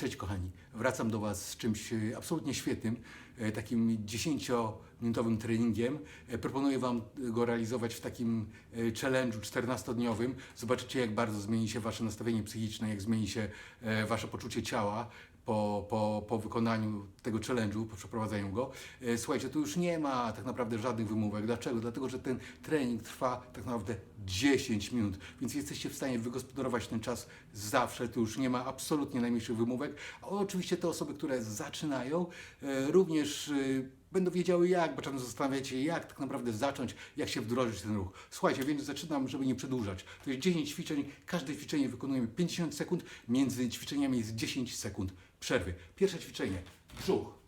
Cześć kochani, wracam do Was z czymś e, absolutnie świetnym, e, takim 10-minutowym treningiem. E, Proponuję Wam go realizować w takim challenge'u 14-dniowym. Zobaczycie jak bardzo zmieni się Wasze nastawienie psychiczne, jak zmieni się Wasze poczucie ciała po, po, po wykonaniu tego challenge'u, po przeprowadzeniu go. E, Słuchajcie, tu już nie ma tak naprawdę żadnych wymówek. Dlaczego? Dlatego, że ten trening trwa tak naprawdę 10 minut, więc jesteście w stanie wygospodarować ten czas zawsze. Tu już nie ma absolutnie najmniejszych wymówek. A oczywiście te osoby, które zaczynają, e, również e, będą wiedziały jak, bo czasem zastanawiacie się, jak tak naprawdę zacząć, jak się wdrożyć ten ruch. Słuchajcie, więc zaczynam, żeby nie przedłużać. To jest 10 ćwiczeń, każde ćwiczenie wykonujemy 50 sekund, między ćwiczeniami jest 10 sekund przerwy. Pierwsze ćwiczenie, brzuch.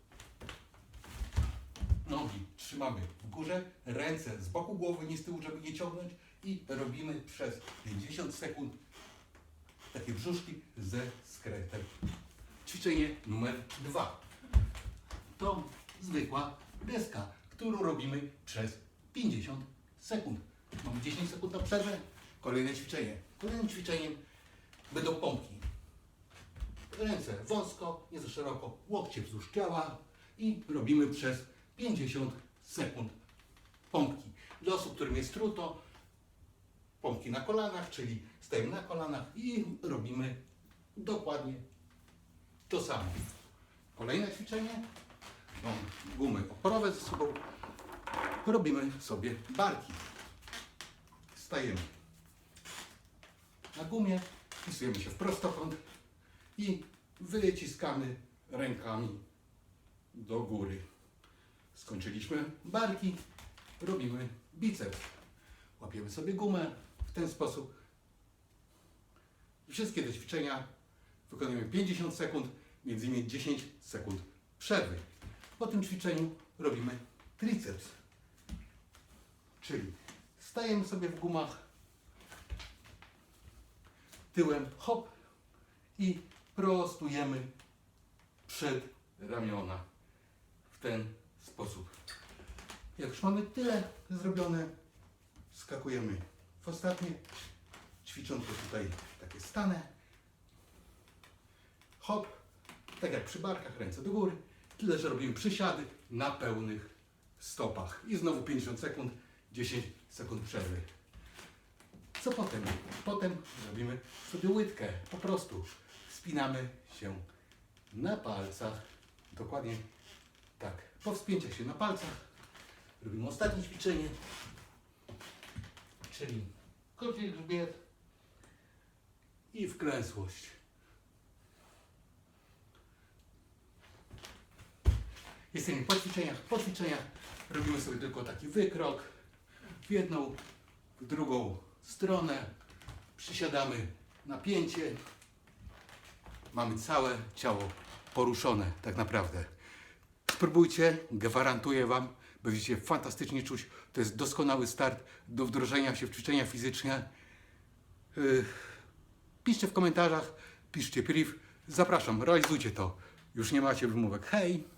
Nogi trzymamy w górze, ręce z boku głowy, nie z tyłu, żeby nie ciągnąć i robimy przez 50 sekund takie brzuszki ze skretem. Ćwiczenie numer dwa. To zwykła deska, którą robimy przez 50 sekund. Mamy 10 sekund na przerwę. Kolejne ćwiczenie. Kolejnym ćwiczeniem będą pompki. Ręce wąsko, nie za szeroko, łokcie wzdłuż ciała i robimy przez 50 sekund pompki. Dla osób, którym jest trudno, pompki na kolanach, czyli stajemy na kolanach i robimy dokładnie to samo. Kolejne ćwiczenie. Mam gumy oporowe ze sobą. Robimy sobie barki. Stajemy na gumie, wpisujemy się w prostokąt i wyciskamy rękami do góry. Skończyliśmy barki, robimy biceps. Łapiemy sobie gumę w ten sposób. Wszystkie te ćwiczenia wykonujemy 50 sekund, między innymi 10 sekund przerwy. Po tym ćwiczeniu robimy triceps. Czyli stajemy sobie w gumach tyłem, hop i prostujemy przed ramiona w ten sposób. Jak już mamy tyle zrobione, skakujemy w ostatnie ćwiczące tutaj takie stane. Hop, tak jak przy barkach, ręce do góry. Tyle, że robimy przysiady na pełnych stopach. I znowu 50 sekund, 10 sekund przerwy. Co potem? Potem robimy sobie łydkę. Po prostu wspinamy się na palcach. Dokładnie tak. Po wspięciach się na palcach robimy ostatnie ćwiczenie, czyli koci grzbiet i wklęsłość. Jesteśmy po ćwiczeniach. Po robimy sobie tylko taki wykrok w jedną, w drugą stronę. Przysiadamy napięcie. Mamy całe ciało poruszone tak naprawdę. Spróbujcie, gwarantuję Wam, będziecie fantastycznie czuć. To jest doskonały start do wdrożenia się w ćwiczenia fizyczne. Yy, Piszcie w komentarzach, piszcie priv. Zapraszam, realizujcie to. Już nie macie wymówek. Hej!